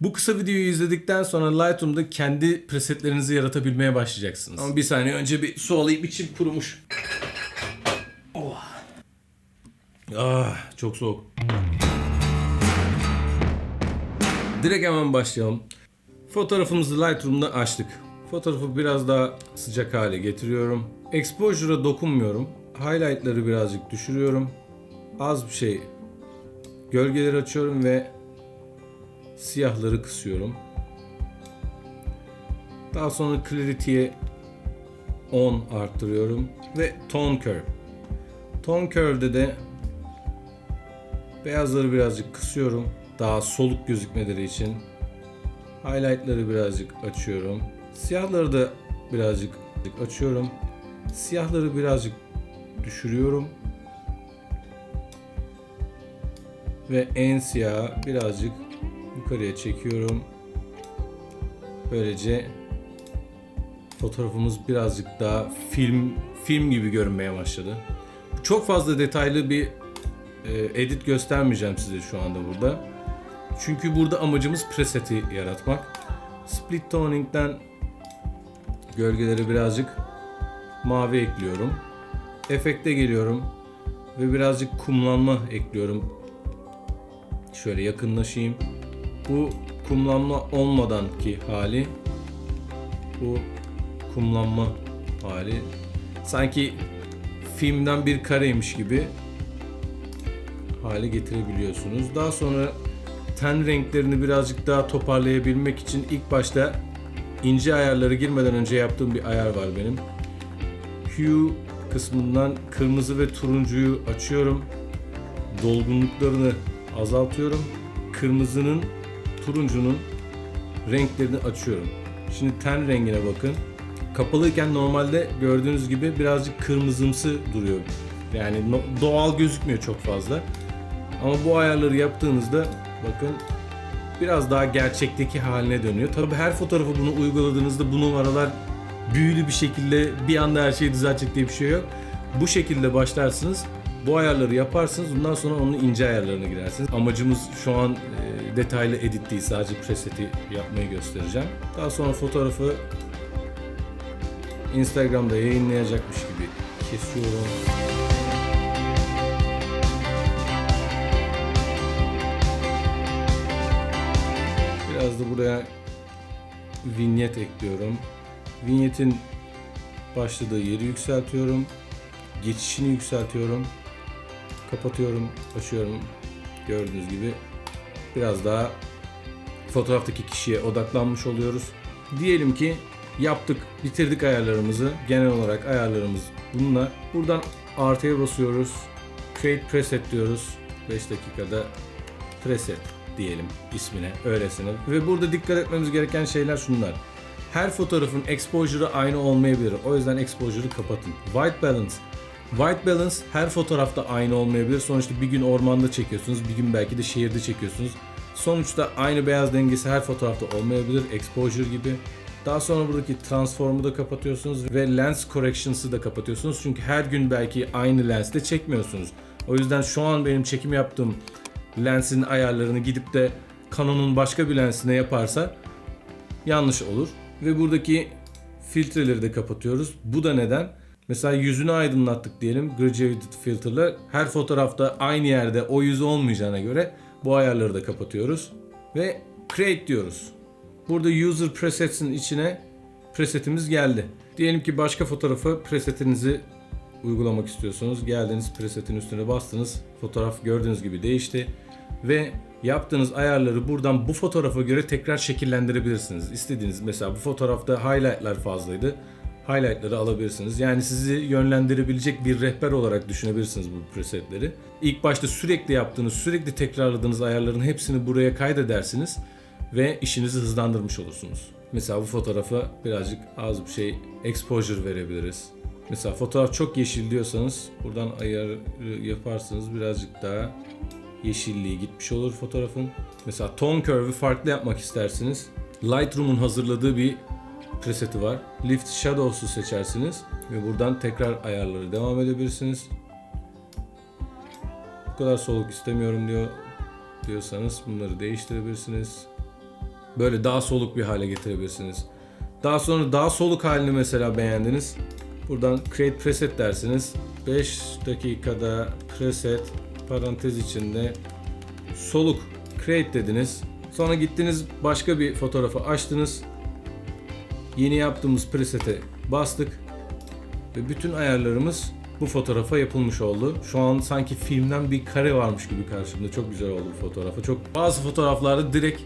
Bu kısa videoyu izledikten sonra Lightroom'da kendi presetlerinizi yaratabilmeye başlayacaksınız. Ama bir saniye önce bir su alayım içim kurumuş. Oh. Ah çok soğuk. Direkt hemen başlayalım. Fotoğrafımızı Lightroom'da açtık. Fotoğrafı biraz daha sıcak hale getiriyorum. Exposure'a dokunmuyorum. Highlight'ları birazcık düşürüyorum. Az bir şey gölgeleri açıyorum ve siyahları kısıyorum. Daha sonra clarity'ye 10 arttırıyorum ve tone curve. Tone curve'de de beyazları birazcık kısıyorum. Daha soluk gözükmeleri için. Highlight'ları birazcık açıyorum. Siyahları da birazcık açıyorum. Siyahları birazcık düşürüyorum. Ve en siyahı birazcık yukarıya çekiyorum. Böylece fotoğrafımız birazcık daha film film gibi görünmeye başladı. Çok fazla detaylı bir e, edit göstermeyeceğim size şu anda burada. Çünkü burada amacımız preseti yaratmak. Split toning'den gölgeleri birazcık mavi ekliyorum. Efekte geliyorum ve birazcık kumlanma ekliyorum. Şöyle yakınlaşayım. Bu kumlanma olmadan ki hali bu kumlanma hali sanki filmden bir kareymiş gibi hale getirebiliyorsunuz. Daha sonra ten renklerini birazcık daha toparlayabilmek için ilk başta ince ayarları girmeden önce yaptığım bir ayar var benim. Hue kısmından kırmızı ve turuncuyu açıyorum. Dolgunluklarını azaltıyorum. Kırmızının, turuncunun renklerini açıyorum. Şimdi ten rengine bakın. Kapalıyken normalde gördüğünüz gibi birazcık kırmızımsı duruyor. Yani doğal gözükmüyor çok fazla. Ama bu ayarları yaptığınızda bakın biraz daha gerçekteki haline dönüyor. Tabii her fotoğrafı bunu uyguladığınızda bu numaralar büyülü bir şekilde bir anda her şeyi düzeltecek diye bir şey yok. Bu şekilde başlarsınız. Bu ayarları yaparsınız. Bundan sonra onun ince ayarlarına girersiniz. Amacımız şu an e, detaylı edit değil. Sadece preseti yapmayı göstereceğim. Daha sonra fotoğrafı Instagram'da yayınlayacakmış gibi kesiyorum. Biraz da buraya vinyet ekliyorum. Vinyetin başladığı yeri yükseltiyorum. Geçişini yükseltiyorum. Kapatıyorum, açıyorum. Gördüğünüz gibi biraz daha fotoğraftaki kişiye odaklanmış oluyoruz. Diyelim ki yaptık, bitirdik ayarlarımızı. Genel olarak ayarlarımız bunlar. Buradan artıya basıyoruz. Create preset diyoruz. 5 dakikada preset diyelim ismine, öylesine. Ve burada dikkat etmemiz gereken şeyler şunlar. Her fotoğrafın exposure'ı aynı olmayabilir. O yüzden exposure'ı kapatın. White balance. White balance her fotoğrafta aynı olmayabilir. Sonuçta bir gün ormanda çekiyorsunuz, bir gün belki de şehirde çekiyorsunuz. Sonuçta aynı beyaz dengesi her fotoğrafta olmayabilir. Exposure gibi. Daha sonra buradaki transform'u da kapatıyorsunuz ve lens corrections'ı da kapatıyorsunuz. Çünkü her gün belki aynı lenste çekmiyorsunuz. O yüzden şu an benim çekim yaptığım lensin ayarlarını gidip de Canon'un başka bir lensine yaparsa yanlış olur. Ve buradaki filtreleri de kapatıyoruz. Bu da neden? Mesela yüzünü aydınlattık diyelim graduated filter'la. Her fotoğrafta aynı yerde o yüz olmayacağına göre bu ayarları da kapatıyoruz. Ve create diyoruz. Burada user presets'in içine presetimiz geldi. Diyelim ki başka fotoğrafı presetinizi uygulamak istiyorsunuz. Geldiniz presetin üstüne bastınız. Fotoğraf gördüğünüz gibi değişti. Ve yaptığınız ayarları buradan bu fotoğrafa göre tekrar şekillendirebilirsiniz. İstediğiniz mesela bu fotoğrafta highlightlar fazlaydı. Highlightları alabilirsiniz. Yani sizi yönlendirebilecek bir rehber olarak düşünebilirsiniz bu presetleri. İlk başta sürekli yaptığınız, sürekli tekrarladığınız ayarların hepsini buraya kaydedersiniz ve işinizi hızlandırmış olursunuz. Mesela bu fotoğrafa birazcık az bir şey exposure verebiliriz. Mesela fotoğraf çok yeşil diyorsanız buradan ayarı yaparsınız birazcık daha yeşilliği gitmiş olur fotoğrafın. Mesela tone curve'ü farklı yapmak istersiniz. Lightroom'un hazırladığı bir preseti var. Lift Shadows'u seçersiniz ve buradan tekrar ayarları devam edebilirsiniz. Bu kadar soluk istemiyorum diyor diyorsanız bunları değiştirebilirsiniz. böyle daha soluk bir hale getirebilirsiniz. Daha sonra daha soluk halini mesela beğendiniz. Buradan create preset dersiniz. 5 dakikada preset parantez içinde soluk create dediniz. Sonra gittiniz başka bir fotoğrafı açtınız. Yeni yaptığımız presete bastık ve bütün ayarlarımız bu fotoğrafa yapılmış oldu. Şu an sanki filmden bir kare varmış gibi karşımda. Çok güzel oldu bu fotoğrafı. Çok bazı fotoğraflarda direkt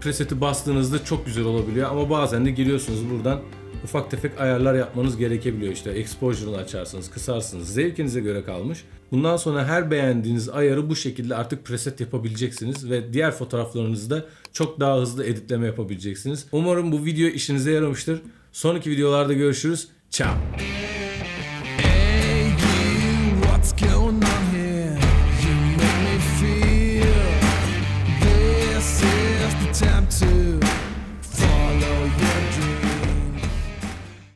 preseti bastığınızda çok güzel olabiliyor ama bazen de giriyorsunuz buradan ufak tefek ayarlar yapmanız gerekebiliyor. İşte exposure'ını açarsınız, kısarsınız. Zevkinize göre kalmış. Bundan sonra her beğendiğiniz ayarı bu şekilde artık preset yapabileceksiniz ve diğer fotoğraflarınızda çok daha hızlı editleme yapabileceksiniz. Umarım bu video işinize yaramıştır. Sonraki videolarda görüşürüz. Ciao.